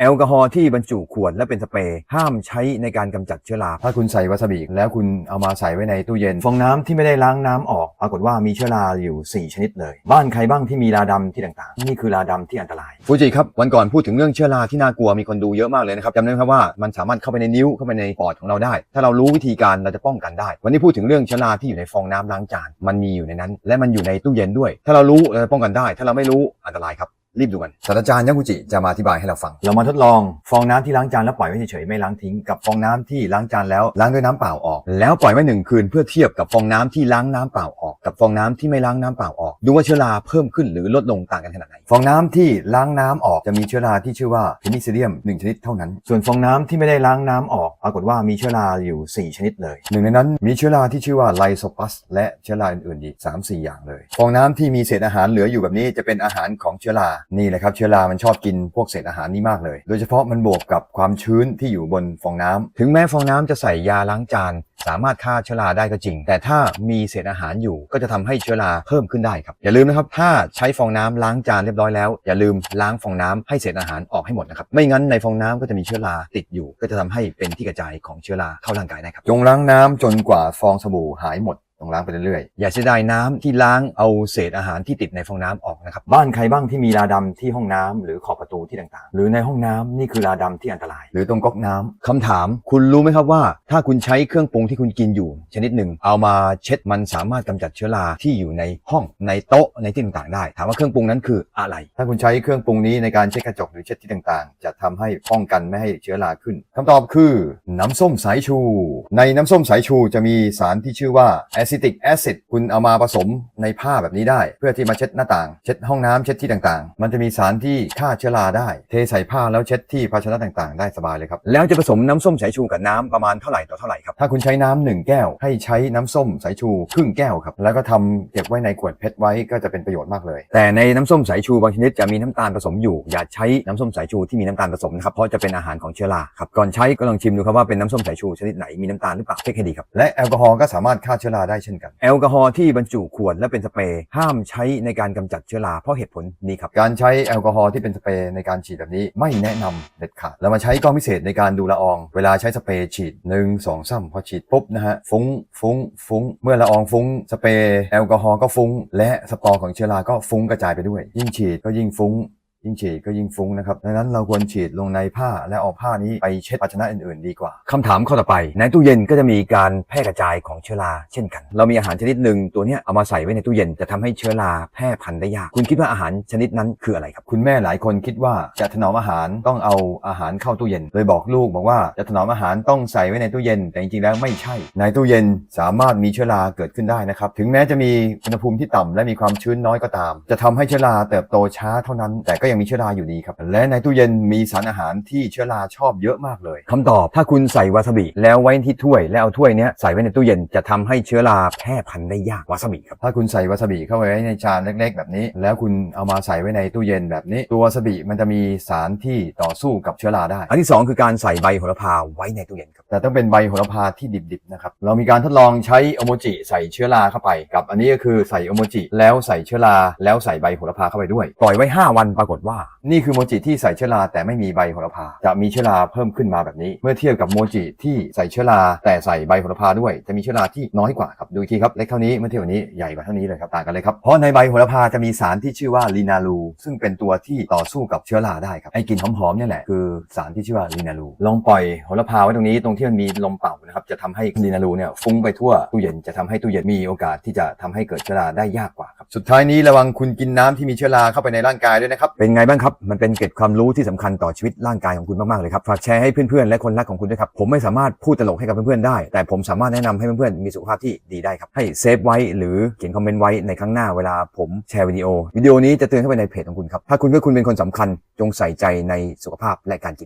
แอลกอฮอล์ที่บรรจุขวดและเป็นสเปรย์ห้ามใช้ในการกำจัดเชื้อรา ถ้าคุณใส่วาซาบิแล้วคุณเอามาใส่ไว้ในตู้เย็น ฟองน้ำที่ไม่ได้ล้างน้ำออกปรากฏว่ามีเชื้อราอยู่ 4 ชนิดเลย บ้านใครบ้างที่มีราดำที่ต่างๆ นี่คือราดำที่อันตราย ฟูจิครับวันก่อนพูดถึงเรื่องเชื้อราที่น่ากลัวมีคนดูเยอะมากเลยนะครับจำได้ไหมครับว่ามันสามารถเข้าไปในนิ้วเข้าไปในปอดของเราได้ ถ้าเรารู้วิธีการเราจะป้องกันได้ วันนี้พูดถึงเรื่องเชื้อราที่อยู่ในฟองน้ำล้างจานมันมีอยู่ในนั้น และมันอยู่ในตู้เย็นด้วย ถ้าเรารู้เราจะป้องกันได้ ถ้าเราไม่รู้อันตรายครับ รีบดูกัน ศาสตราจารย์ยักุจิจะมาอธิบายให้เราฟัง เรามาทดลองฟองน้ำที่ล้างจานแล้วปล่อยไว้เฉยๆไม่ล้างทิ้งกับฟองน้ำที่ล้างจานแล้วล้างด้วยน้ำเปล่าออก แล้วปล่อยไว้หนึ่งคืนเพื่อเทียบกับฟองน้ำที่ล้างน้ำเปล่าออก กับฟองน้ำที่ไม่ล้างน้ำเปล่าออก ดูว่าเชื้อราเพิ่มขึ้นหรือลดลงต่างกันขนาดไหน ฟองน้ำที่ล้างน้ำออกจะมีเชื้อราที่ชื่อว่าเพนิซิเลียม1ชนิดเท่านั้น ส่วนฟองน้ำที่ไม่ได้ล้างน้ำออกปรากฏว่ามีเชื้อราอยู่ 4 ชนิดเลยหนึ่งในนั้นมีเชื้อราที่ชื่อว่าไลโซปัสและเชื้อราอื่นๆอีก3 4 อย่างเลย ฟองน้ำที่มีเศษอาหารเหลืออยู่แบบนี้จะเป็นอาหารของเชื้อรานี่แหละครับเชื้อรา มันชอบกินพวกเศษอาหารนี้มากเลย โดยเฉพาะมันบวกกับความชื้นที่อยู่บนฟองน้ำถึงแม้ฟองน้ำจะใส่ยาล้างจาน สามารถฆ่าเชื้อราได้ก็จริง แต่ถ้ามีเศษอาหารอยู่ก็จะทำให้เชื้อราเพิ่มขึ้นได้ครับ อย่าลืมนะครับถ้าใช้ฟองน้ำล้างจานเรียบร้อยแล้ว อย่าลืมล้างฟองน้ำให้เศษอาหารออกให้หมดนะครับ ไม่งั้นในฟองน้ำก็จะมีเชื้อราติดอยู่ ก็จะทำให้เป็นที่กระจายของเชื้อราเข้าร่างกายได้ครับ จงล้างน้ำจนกว่าฟองสบู่หายหมด ต้องล้างไปเรื่อยอย่าเสียดายน้ำที่ล้างเอาเศษอาหารที่ติดในฟองน้ำออกนะครับๆบ้านใครบ้างที่มีราดำที่ห้องน้ำหรือขอบประตูที่ต่างๆ หรือในห้องน้ำนี่คือราดำที่อันตราย หรือตรงก๊อกน้ำคำถาม คุณรู้ไหมครับว่า ถ้าคุณใช้เครื่องปรุงที่คุณกินอยู่ ชนิดหนึ่ง เอามาเช็ดมันสามารถกำจัดเชื้อราที่อยู่ในห้องในโต๊ะในที่ต่างๆ ได้ ถามว่าเครื่องปรุงนั้นคืออะไร ถ้าคุณใช้เครื่องปรุงนี้ในการเช็ดกระจกหรือเช็ดที่ต่างๆ จะทำให้ป้องกันไม่ให้เชื้อราขึ้นคำตอบคือ น้ำส้มสายชู ในน้ำส้มสายชูจะมีสารที่ชื่อว่า acetic acid คุณเอามาผสมในผ้าแบบนี้ได้ เพื่อที่มาเช็ดหน้าต่าง เช็ดห้องน้ำเช็ดที่ต่างๆ มันจะมีสารที่ฆ่าเชื้อราได้ เทใส่ผ้าแล้วเช็ดที่ภาชนะต่างๆ ได้สบายเลยครับ แล้วจะผสมน้ำส้มสายชูกับน้ำประมาณเท่าไหร่ต่อเท่าไหร่ครับ ถ้าคุณใช้น้ำหนึ่งแก้ว ให้ใช้น้ำส้มสายชูครึ่งแก้วครับ แล้วก็ทำเก็บไว้ในขวดเพชรไว้ก็จะเป็นประโยชน์มากเลย แต่ในน้ำส้มสายชูบางชนิดจะมีน้ำตาลผสมอยู่ อย่าใช้น้ำส้มสายชูที่มีน้ำตาลผสมนะครับ เพราะจะเป็นอาหารของเชื้อราครับ ก่อนใช้ก็ลองชิมดูครับว่าเป็นน้ำส้มสายชูชนิดไหนมีน้ำตาลหรือเปล่าเช็คให้ดีครับ และแอลกอฮอล์ก็สามารถฆ่าเชื้อราได้เช่นกัน แอลกอฮอล์ที่บรรจุขวดและเป็นสเปรย์ห้ามใช้ในการกำจัดเชื้อราเพราะเหตุผลนี้ครับ การใช้แอลกอฮอล์ที่เป็นสเปรย์ในการฉีดแบบนี้ไม่แนะนำเด็ดขาดเรามาใช้กล้องพิเศษในการดูละออง เวลาใช้สเปรย์ฉีดหนึ่งสองสามพอฉีดปุ๊บนะฮะฟุ้งฟุ้งฟุ้ง เมื่อละอองฟุ้งสเปรย์แอลกอฮอล์ก็ฟุ้ง และสปอร์ของเชื้อราก็ฟุ้งกระจายไปด้วย ยิ่งฉีดก็ยิ่งฟุ้ง ยิ่งฉีดก็ยิ่งฟุ้งนะครับดังนั้นเราควรฉีดลงในผ้าและเอาผ้านี้ไปเช็ดภาชนะอื่นๆ ดีกว่าคำถามข้อต่อไป ในตู้เย็นก็จะมีการแพร่กระจายของเชื้อราเช่นกัน เรามีอาหารชนิดหนึ่งตัวนี้เอามาใส่ไว้ในตู้เย็นจะทำให้เชื้อราแพร่พันธุ์ได้ยากคุณคิดว่าอาหารชนิดนั้นคืออะไรครับ คุณแม่หลายคนคิดว่าจะถนอมอาหารต้องเอาอาหารเข้าตู้เย็นเลยบอกลูกบอกว่าจะถนอมอาหารต้องใส่ไว้ในตู้เย็น แต่จริงๆแล้วไม่ใช่ ในตู้เย็นสามารถมีเชื้อราเกิดขึ้นได้นะครับถึงแม้จะมีอุณหภูมิที่ต่ำและมีความชื้นน้อยก็ตาม จะทำให้เชื้อราเติบโตช้าเท่านั้นแต่ก็ยังมีเชื้อราอยู่ดีครับ และในตู้เย็นมีสารอาหารที่เชื้อราชอบเยอะมากเลยคำตอบถ้าคุณใส่วาซาบิแล้วไว้ที่ถ้วยแล้วเอาถ้วยเนี้ยใส่ไว้ในตู้เย็นจะทำให้เชื้อราแพร่พันธุ์ได้ยากวาซาบิครับถ้าคุณใส่วาซาบิเข้าไปไว้ในจานเล็ก ๆ แบบนี้ แล้วคุณเอามาใส่ไว้ในตู้เย็นแบบนี้ ตัววาซาบิมันจะมีสารที่ต่อสู้กับเชื้อราได้ อันที่สองคือการใส่ใบโหระพาไว้ในตู้เย็นครับแต่ต้องเป็นใบโหระพาที่ดิบๆนะครับเรามีการทดลองใช้โอโมจิใส่เชื้อราเข้าไป กับอันนี้ก็คือใส่โอโมจิแล้วใส่เชื้อราแล้วใส่ใบโหระพาเข้าไปด้วยปล่อยไว้ 5 วันปรากฏว่า นี่คือโมจิที่ใส่เชื้อราแต่ไม่มีใบโหระพา จะมีเชื้อราเพิ่มขึ้นมาแบบนี้ เมื่อเทียบกับโมจิที่ใส่เชื้อราแต่ใส่ใบโหระพาด้วย จะมีเชื้อราที่น้อยกว่าครับดูอีกทีครับเล็กเท่านี้เมื่อเทียบกับนี้ใหญ่กว่าเท่านี้เลยครับต่างกันเลยครับเพราะในใบโหระพาจะมีสารที่ชื่อว่าลีนาลูซึ่งเป็นตัวที่ต่อสู้กับเชื้อราได้ครับไอ้กลิ่นหอมๆเนี่ยแหละคือสารที่ชื่อว่าลีนาลูลองปล่อยโหระพาไว้ตรงนี้ตรงที่มันมีลมเป่านะครับจะทำให้ลีนาลูเนี่ยฟุ้งไปทั่วตู้เย็นจะทำให้ตู้เย็นมีโอกาสที่จะทำให้เกิดเชื้อราได้ยากกว่า สุดท้ายนี้ระวังคุณกินน้ำที่มีเชื้อราเข้าไปในร่างกายด้วยนะครับ เป็นไงบ้างครับ มันเป็นเกร็ดความรู้ที่สำคัญต่อชีวิตร่างกายของคุณมาก ๆ เลยครับ ฝากแชร์ให้เพื่อน ๆ และคนรักของคุณด้วยครับ ผมไม่สามารถพูดตลกให้กับเพื่อน ๆ ได้ แต่ผมสามารถแนะนำให้เพื่อน ๆ มีสุขภาพที่ดีได้ครับ ให้เซฟไว้หรือเขียนคอมเมนต์ไว้ในครั้งหน้าเวลาผมแชร์วิดีโอ วิดีโอนี้จะเตือนเข้าไปในเพจของคุณครับ ถ้าคุณก็คุณเป็นคนสำคัญจงใส่ใจในสุขภาพและการกิน